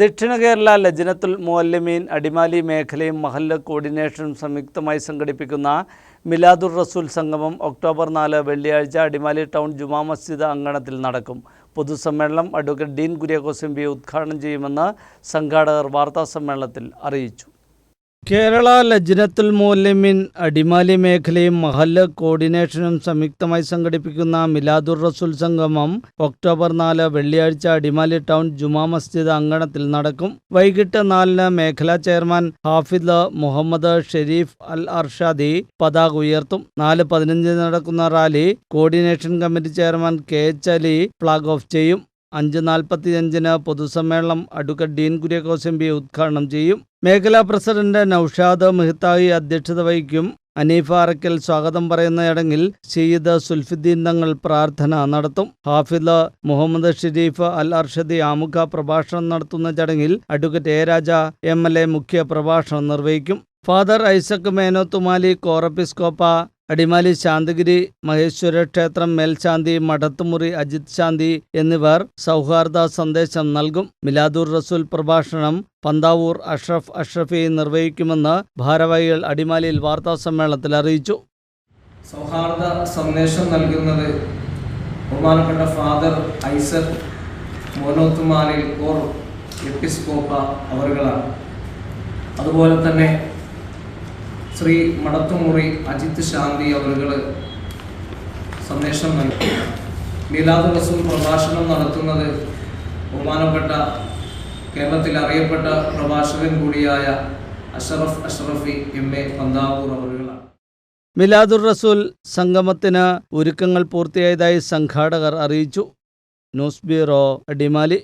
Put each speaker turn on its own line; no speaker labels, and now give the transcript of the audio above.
ദക്ഷിണ കേരള ലജ്നത്തുൽ മുഅല്ലിമീൻ അടിമാലി മേഖലയും മഹല്ല കോർഡിനേഷനും സംയുക്തമായി സംഘടിപ്പിക്കുന്ന മിലാദുർ റസൂൽ സംഗമം ഒക്ടോബർ നാല് വെള്ളിയാഴ്ച അടിമാലി ടൗൺ ജുമാ മസ്ജിദ് അങ്കണത്തിൽ നടക്കും. പൊതുസമ്മേളനം അഡ്വക്കേറ്റ് ഡീൻ കുര്യാക്കോസ് എം ഉദ്ഘാടനം ചെയ്യുമെന്ന് സംഘാടകർ വാർത്താസമ്മേളനത്തിൽ അറിയിച്ചു. കേരള ലജ്നത്തുൽ മോലിമിൻ അടിമാലി മേഖലയും മഹല്ല് കോർഡിനേഷനും സംയുക്തമായി സംഘടിപ്പിക്കുന്ന മിലാദുർ റസൂൽ സംഗമം ഒക്ടോബർ നാല് വെള്ളിയാഴ്ച അടിമാലി ടൗൺ ജുമാ മസ്ജിദ് അങ്കണത്തിൽ നടക്കും. വൈകിട്ട് നാലിന് മേഖലാ ചെയർമാൻ ഹാഫിദ് മുഹമ്മദ് ഷെരീഫ് അൽ അർഷാദി പതാക ഉയർത്തും. നാല് പതിനഞ്ചിന് നടക്കുന്ന rally coordination committee chairman K H Ali flag off ചെയ്യും. അഞ്ച് നാൽപ്പത്തിയഞ്ചിന് പൊതുസമ്മേളനം advocate Dean Kuriakose M P ഉദ്ഘാടനം ചെയ്യും. മേഖലാ പ്രസിഡന്റ് നൌഷാദ് മെഹ്തായി അധ്യക്ഷത വഹിക്കും. അനീഫ അറക്കൽ സ്വാഗതം പറയുന്ന ചടങ്ങിൽ സയ്യിദ് സുൽഫുദ്ദീൻ തങ്ങൾ പ്രാർത്ഥന നടത്തും. ഹാഫിദ് മുഹമ്മദ് ഷെരീഫ് അൽ അർഷദി ആമുഖ പ്രഭാഷണം നടത്തുന്ന ചടങ്ങിൽ advocate A Raja M L A മുഖ്യ പ്രഭാഷണം നിർവഹിക്കും. ഫാദർ ഐസക് മേനോത്തുമാലി കോറപ്പിസ്കോപ്പ അടിമാലി ശാന്തഗിരി മഹേശ്വര ക്ഷേത്രം മേൽശാന്തി മഠത്തുമുറി അജിത് ശാന്തി എന്നിവർ സൗഹാർദ്ദ സന്ദേശം നൽകും. മിലാദുർ റസൂൽ പ്രഭാഷണം പന്താവൂർ അഷ്റഫ് അഷ്റഫി നിർവഹിക്കുമെന്ന് ഭാരവാഹികൾ അടിമാലിയിൽ വാർത്താസമ്മേളനത്തിൽ അറിയിച്ചു.
സൗഹാർദ്ദ സന്ദേശം നൽകുന്നത് ബഹുമാനപ്പെട്ട ഫാദർ ഐസർ മോനോത്തുമാലിൽ ഓർ എപ്പിസ്കോപ്പ അവറുകളാണ് അതുപോലെ തന്നെ ശ്രീ മടത്തുമുറി അജിത് ശാന്തി അവരുകൾ സന്ദേശം നൽകി മീലാദ് റസൂൽ പ്രഭാഷണം നടത്തുന്നത് ബഹുമാനപ്പെട്ട കേരളത്തിൽ അറിയപ്പെട്ട പ്രഭാഷകൻ കൂടിയായ അഷറഫ് അഷറഫി എം എ പന്താവൂർ അവരുകളാണ്.
മിലാദുർ റസൂൽ സംഗമത്തിന് ഒരുക്കങ്ങൾ പൂർത്തിയായതായി സംഘാടകർ അറിയിച്ചു. News bureau Adimali.